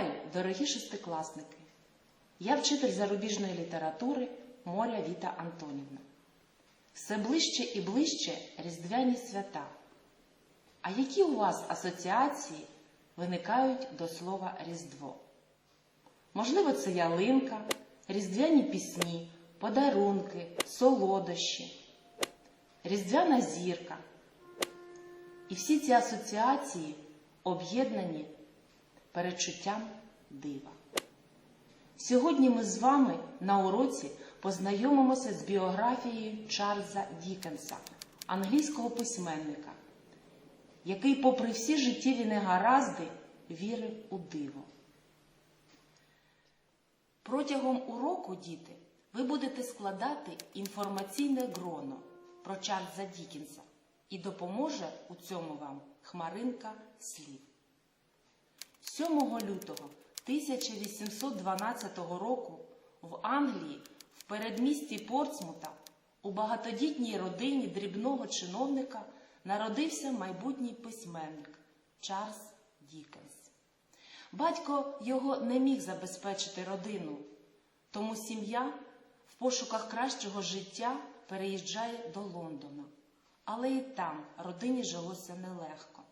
Вітаю, дорогі шестикласники! Я вчитель зарубіжної літератури Моря Віта Антонівна. Все ближче і ближче різдвяні свята. А які у вас асоціації виникають до слова Різдво? Можливо, це ялинка, різдвяні пісні, подарунки, солодощі, різдвяна зірка. І всі ці асоціації об'єднані перечуттям дива. Сьогодні ми з вами на уроці познайомимося з біографією Чарльза Дікенса, англійського письменника, який, попри всі життєві негаразди, вірив у диво. Протягом уроку, діти, ви будете складати інформаційне гроно про Чарльза Дікенса і допоможе у цьому вам хмаринка слів. 7 лютого 1812 року в Англії, в передмісті Портсмута, у багатодітній родині дрібного чиновника народився майбутній письменник Чарльз Дікенс. Батько його не міг забезпечити родину, тому сім'я в пошуках кращого життя переїжджає до Лондона. Але і там родині жилося нелегко.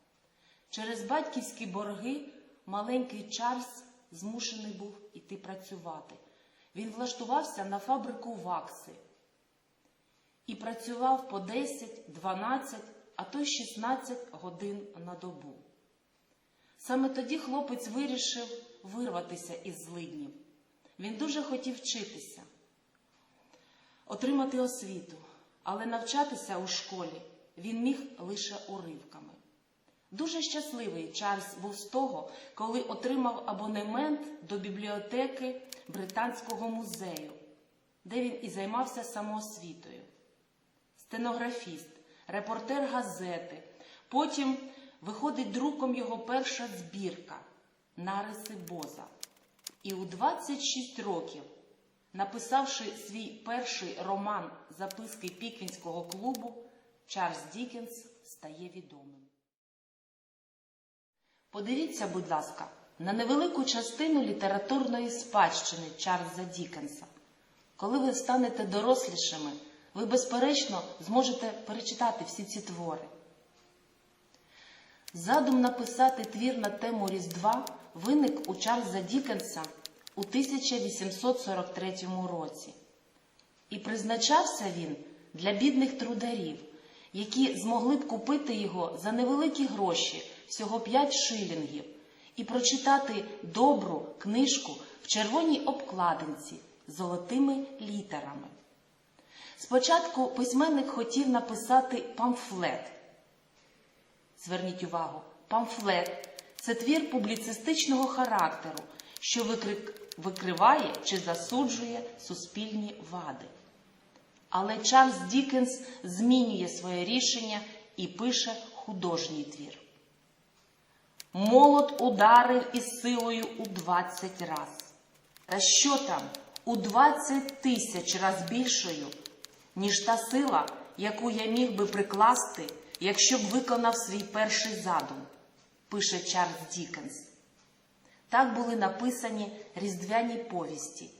Через батьківські борги маленький Чарльз змушений був іти працювати. Він влаштувався на фабрику вакси і працював по 10, 12, а то й 16 годин на добу. Саме тоді хлопець вирішив вирватися із злиднів. Він дуже хотів вчитися, отримати освіту, але навчатися у школі він міг лише уривками. Дуже щасливий Чарльз був з того, коли отримав абонемент до бібліотеки Британського музею, де він і займався самоосвітою. Стенографіст, репортер газети. Потім виходить друком його перша збірка Нариси Боза. І у 26 років, написавши свій перший роман Записки Піквінського клубу, Чарльз Дікенс стає відомим. Подивіться, будь ласка, на невелику частину літературної спадщини Чарльза Дікенса. Коли ви станете дорослішими, ви, безперечно, зможете перечитати всі ці твори. Задум написати твір на тему Різдва виник у Чарльза Дікенса у 1843 році. І призначався він для бідних трударів, які змогли б купити його за невеликі гроші, всього 5 шилінгів, і прочитати добру книжку в червоній обкладинці з золотими літерами. Спочатку письменник хотів написати памфлет. Зверніть увагу, памфлет це твір публіцистичного характеру, що викриває чи засуджує суспільні вади. Але Чарльз Дікенс змінює своє рішення і пише художній твір. Молот ударив із силою у 20 раз. Та що там у 20 тисяч раз більшою, ніж та сила, яку я міг би прикласти, якщо б виконав свій перший задум, пише Чарльз Дікенс. Так були написані різдвяні повісті,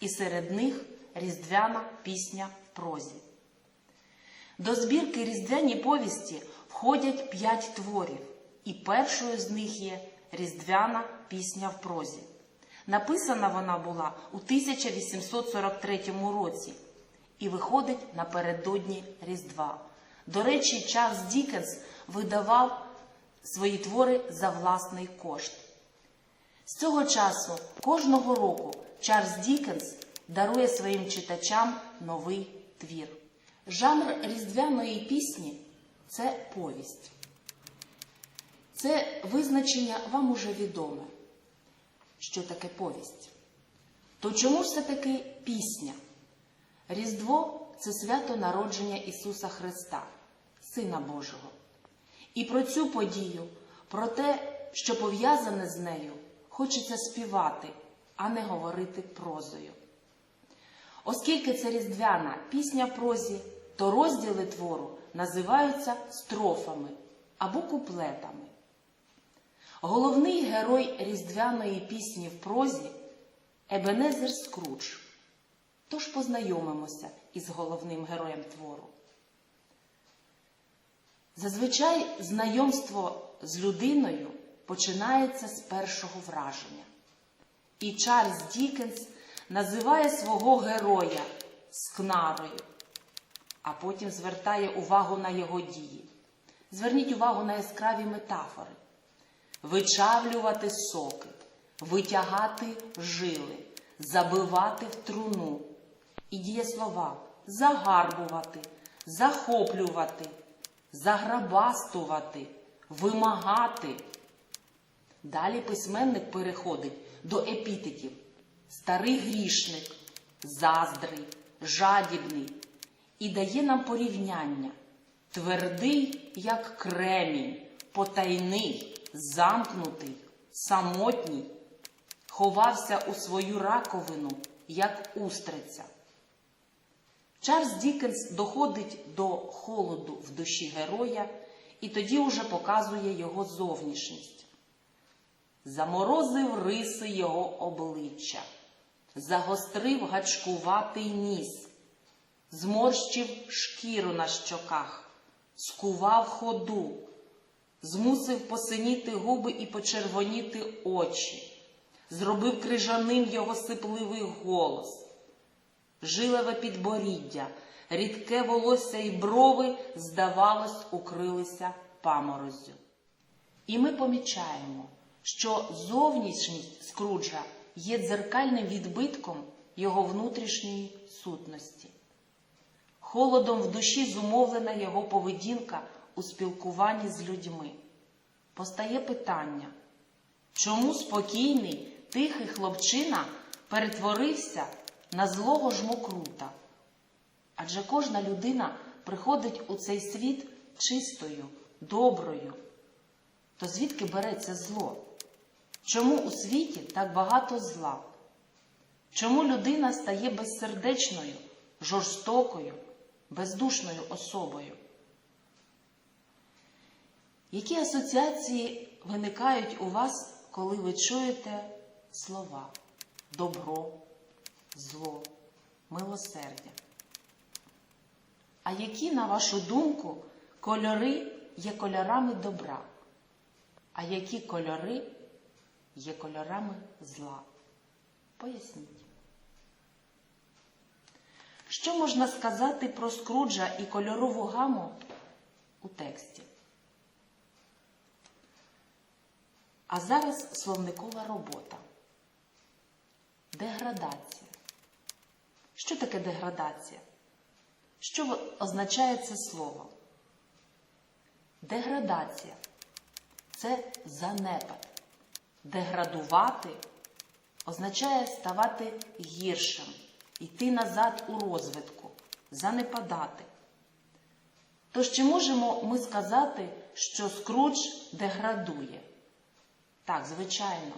і серед них різдвяна пісня в прозі. До збірки різдвяні повісті входять п'ять творів, і першою з них є різдвяна пісня в прозі. Написана вона була у 1843 році і виходить напередодні Різдва. До речі, Чарльз Дікенс видавав свої твори за власний кошт. З цього часу кожного року Чарльз Дікенс дарує своїм читачам новий твір. Жанр різдвяної пісні це повість. Це визначення вам уже відоме. Що таке повість? То чому ж це таки пісня? Різдво це свято народження Ісуса Христа, Сина Божого. І про цю подію, про те, що пов'язане з нею, хочеться співати, а не говорити прозою. Оскільки це різдвяна пісня прозі, то розділи твору називаються строфами або куплетами. Головний герой різдвяної пісні в прозі Ебенезер Скрудж. Тож познайомимося із головним героєм твору. Зазвичай знайомство з людиною починається з першого враження. І Чарльз Дікенс називає свого героя скнарою, а потім звертає увагу на його дії. Зверніть увагу на яскраві метафори: вичавлювати соки, витягати жили, забивати в труну. І дієслова загарбувати, захоплювати, заграбастувати, вимагати. Далі письменник переходить до епітетів старий грішник, заздрий, жадібний і дає нам порівняння твердий, як кремінь, потайний, замкнутий, самотній, ховався у свою раковину, як устриця. Чарльз Дікенс доходить до холоду в душі героя і тоді уже показує його зовнішність. Заморозив риси його обличчя, загострив гачкуватий ніс, зморщив шкіру на щоках, скував ходу, змусив посиніти губи і почервоніти очі, зробив крижаним його сипливий голос. Жилеве підборіддя, рідке волосся і брови, здавалось, укрилися паморозю. І ми помічаємо, що зовнішність Скруджа є дзеркальним відбитком його внутрішньої сутності. Холодом в душі зумовлена його поведінка у спілкуванні з людьми. Постає питання, чому спокійний, тихий хлопчина перетворився на злого жмокрута? Адже кожна людина приходить у цей світ чистою, доброю. То звідки береться зло? Чому у світі так багато зла? Чому людина стає безсердечною, жорстокою, бездушною особою? Які асоціації виникають у вас, коли ви чуєте слова добро, зло, милосердя? А які, на вашу думку, кольори є кольорами добра? А які кольори є кольорами зла? Поясніть. Що можна сказати про скруджа і кольорову гаму у тексті? А зараз словникова робота. Деградація. Що таке деградація? Що означає це слово? Деградація це занепад. Деградувати означає ставати гіршим, йти назад у розвитку, занепадати. Тож чи можемо ми сказати, що скрудж деградує? Так, звичайно,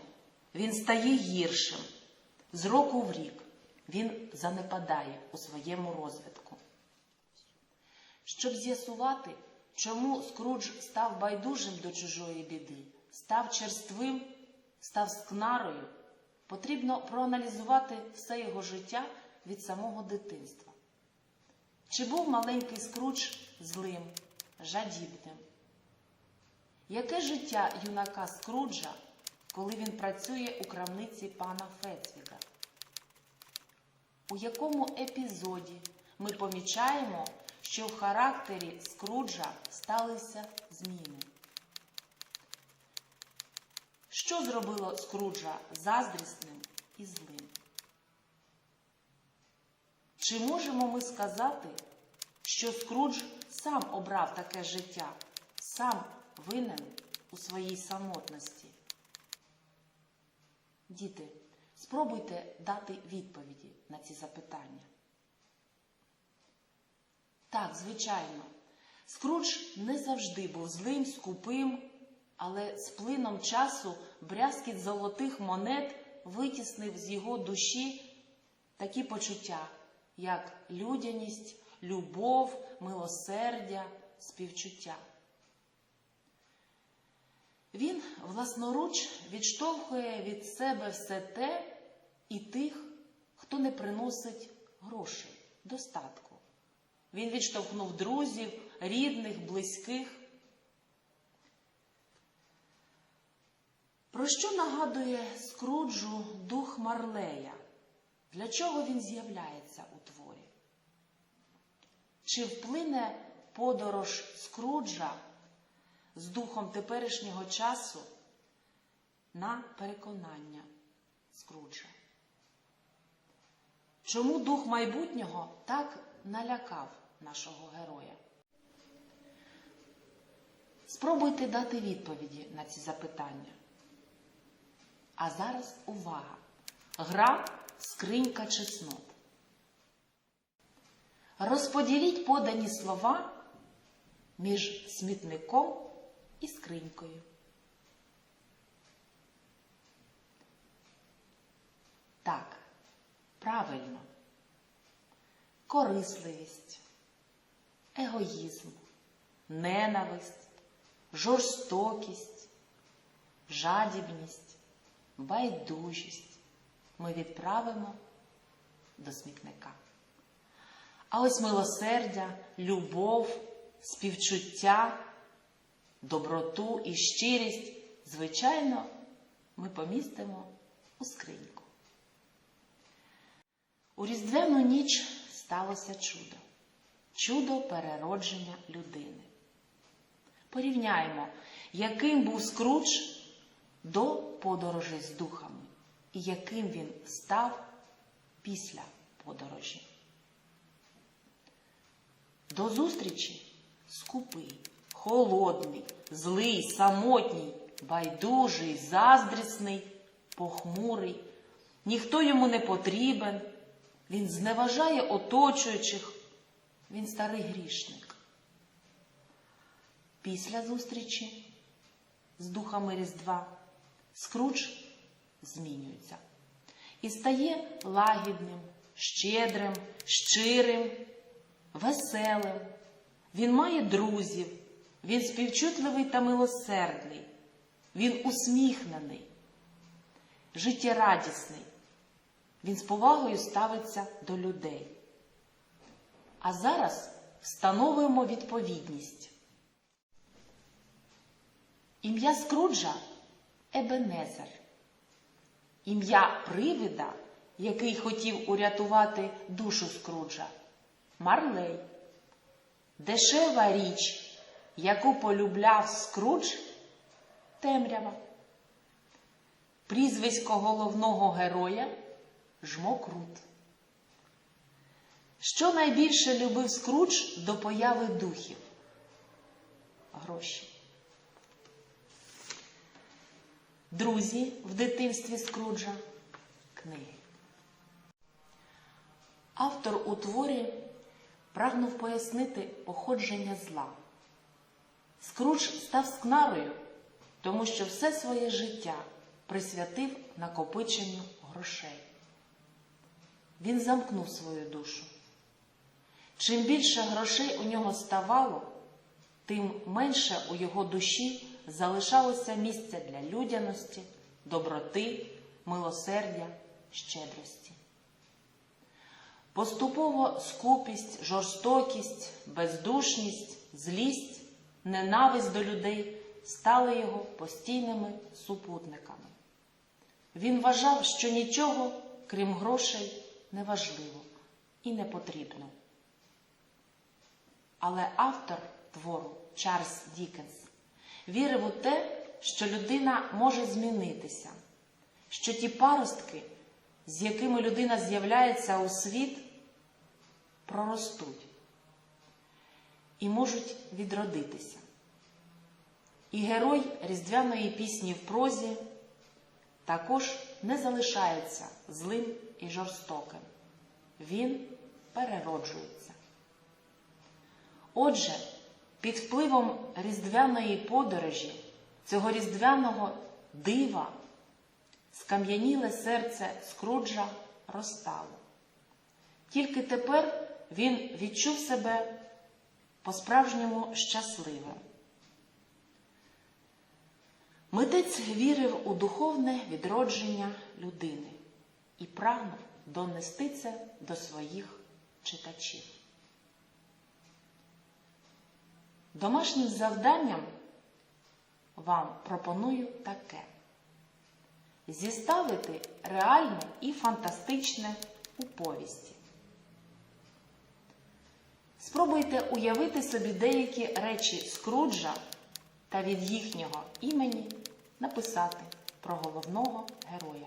він стає гіршим. З року в рік він занепадає у своєму розвитку. Щоб з'ясувати, чому Скрудж став байдужим до чужої біди, став черствим, став скнарою, потрібно проаналізувати все його життя від самого дитинства. Чи був маленький Скрудж злим, жадібним? Яке життя юнака Скруджа, коли він працює у крамниці пана Фецвіга? У якому епізоді ми помічаємо, що в характері Скруджа сталися зміни? Що зробило Скруджа заздрісним і злим? Чи можемо ми сказати, що Скрудж сам обрав таке життя, сам винен у своїй самотності? Діти, спробуйте дати відповіді на ці запитання. Так, звичайно, Скрудж не завжди був злим, скупим, але з плином часу брязкіт золотих монет витіснив з його душі такі почуття, як людяність, любов, милосердя, співчуття. Він власноруч відштовхує від себе все те і тих, хто не приносить грошей, достатку. Він відштовхнув друзів, рідних, близьких. Про що нагадує Скруджу дух Марлея? Для чого він з'являється у творі? Чи вплине подорож Скруджа з духом теперішнього часу на переконання Скруджа? Чому дух майбутнього так налякав нашого героя? Спробуйте дати відповіді на ці запитання. А зараз увага! Гра скринька чеснот. Розподіліть подані слова між смітником і скринькою. Так, правильно. Корисливість, егоїзм, ненависть, жорстокість, жадібність, байдужість ми відправимо до смітника. А ось милосердя, любов, співчуття, доброту і щирість, звичайно, ми помістимо у скриньку. У Різдвяну ніч сталося чудо, чудо переродження людини. Порівняємо, яким був Скрудж до подорожі з духами і яким він став після подорожі. До зустрічі скупий, холодний, злий, самотній, байдужий, заздрісний, похмурий. Ніхто йому не потрібен, він зневажає оточуючих, він старий грішник. Після зустрічі з духами Різдва Скрудж змінюється і стає лагідним, щедрим, щирим, веселим. Він має друзів, він співчутливий та милосердний, він усміхнений, життєрадісний. Він з повагою ставиться до людей. А зараз встановуємо відповідність. Ім'я Скруджа Ебенезер. Ім'я привида, який хотів урятувати душу Скруджа Марлей. Дешева річ, яку полюбляв Скрудж темрява. Прізвисько головного героя Жмокрут. Що найбільше любив Скрудж до появи духів? Гроші. Друзі в дитинстві Скруджа книги. Автор у творі прагнув пояснити походження зла. Скрудж став скнарою, тому що все своє життя присвятив накопиченню грошей. Він замкнув свою душу. Чим більше грошей у нього ставало, тим менше у його душі залишалося місця для людяності, доброти, милосердя, щедрості. Поступово скупість, жорстокість, бездушність, злість, ненависть до людей стали його постійними супутниками. Він вважав, що нічого, крім грошей, не важливо і не потрібно. Але автор твору Чарльз Дікенс вірив у те, що людина може змінитися, що ті паростки, з якими людина з'являється у світ, проростуть і можуть відродитися. І герой різдвяної пісні в прозі також не залишається злим і жорстоким. Він перероджується. Отже, під впливом різдвяної подорожі, цього різдвяного дива, скам'яніле серце Скруджа розстало. Тільки тепер він відчув себе по-справжньому щасливим. Митець вірив у духовне відродження людини і прагнув донести це до своїх читачів. Домашнім завданням вам пропоную таке: зіставити реальне і фантастичне у повісті. Спробуйте уявити собі деякі речі Скруджа та від їхнього імені написати про головного героя.